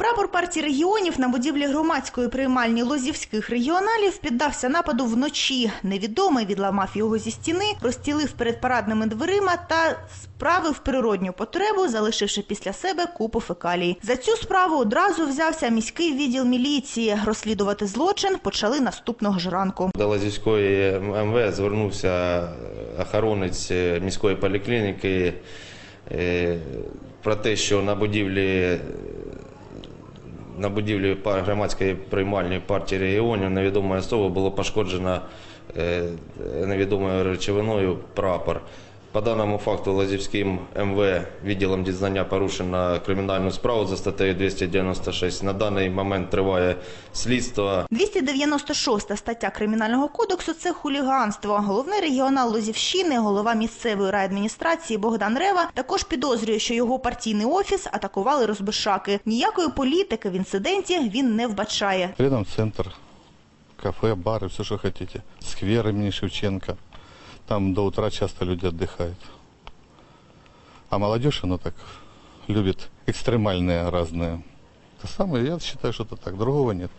Прапор партії регіонів на будівлі громадської приймальні лозівських регіоналів піддався нападу вночі. Невідомий відламав його зі стіни, розстілив перед парадними дверима та справив природню потребу, залишивши після себе купу фекалій. За цю справу одразу взявся міський відділ міліції. Розслідувати злочин почали наступного ж ранку. До Лазівської МВ звернувся охоронець міської поліклініки е, про те, що на будівлі на будівлі громадської приймальної партії регіонів невідомої особи було пошкоджено е, невідомою речовиною прапор. По даному факту Лазівським МВ відділом дізнання порушено кримінальну справу за статтею 296. На даний момент триває слідство. 296 стаття Кримінального кодексу – це хуліганство. Головний регіонал Лозівщини, голова місцевої райадміністрації Богдан Рева також підозрює, що його партійний офіс атакували розбишаки. Ніякої політики в інциденті він не вбачає. Рядом центр, кафе, бары, все, что хотите. Сквер имени Шевченко. Там до утра часто люди отдыхают. А молодежь, она так любит экстремальные разные. Это самое, я считаю, что это так. Другого нет.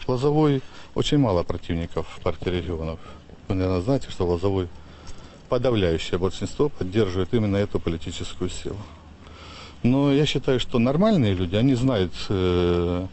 В Лозовой очень мало противников в партии регионов. Вы, наверное, знаете, что Лозовой подавляющее большинство поддерживает именно эту политическую силу. Но я считаю, что нормальные люди, они знают, э,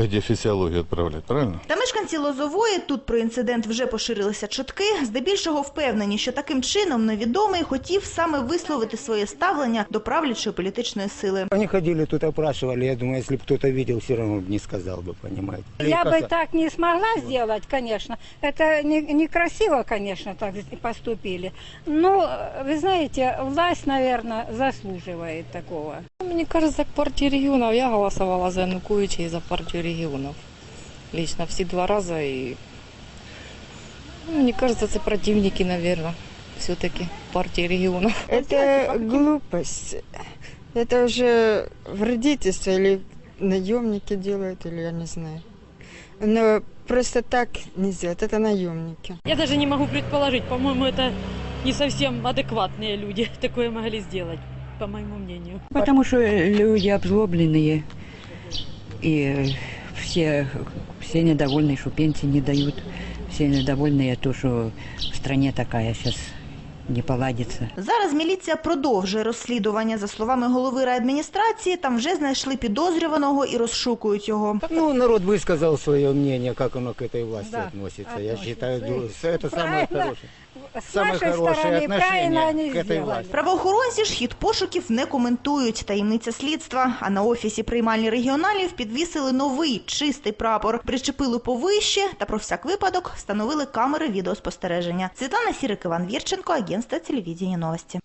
где физиологию отправлять, правильно? Та мешканці Лозової тут про інцидент вже поширилися чутки. Здебільшого впевнені, що таким чином невідомий хотів саме висловити своє ставлення до правлячої політичної сили. Они ходили тут, опрашивали. Я думаю, если бы кто-то видел, все равно бы не сказал бы, понимаете. Я бы так не смогла сделать, конечно. Это не- некрасиво, конечно, так поступили. Но, вы знаете, власть, наверное, заслуживает такого. Мне кажется, к партии регионов я голосовала за Януковича и за партию Регионов. Лично все два раза. И ну, мне кажется, это противники, наверное, все-таки партии регионов. Это глупость. Это уже вредительство или наемники делают, или я не знаю. Но просто так не сделать. Это наемники. Я даже не могу предположить, по-моему, это не совсем адекватные люди такое могли сделать, по моему мнению. Потому что люди обзлобленные, и все, все недовольны, что пенсии не дают, все недовольны то, что в стране такая сейчас не поладится. Зараз міліція продовжує розслідування. За словами голови райадміністрації, там вже знайшли підозрюваного і розшукують його. Ну, народ высказал свое мнение, как оно к этой власти Да, относится. Я относится. считаю, И ду- это самое правильно. хорошее. С Самое нашей хорошее стороны правильно отношение они к этой сделали. власти. Правоохоронці ж хід пошуків не коментують. Таємниця слідства. А на офісі приймальні регіоналів підвісили новий чистий прапор, причепили повище та про всяк випадок встановили камери відеоспостереження. Світлана Сірик, Іван Вірченко, агентство телевидения новості.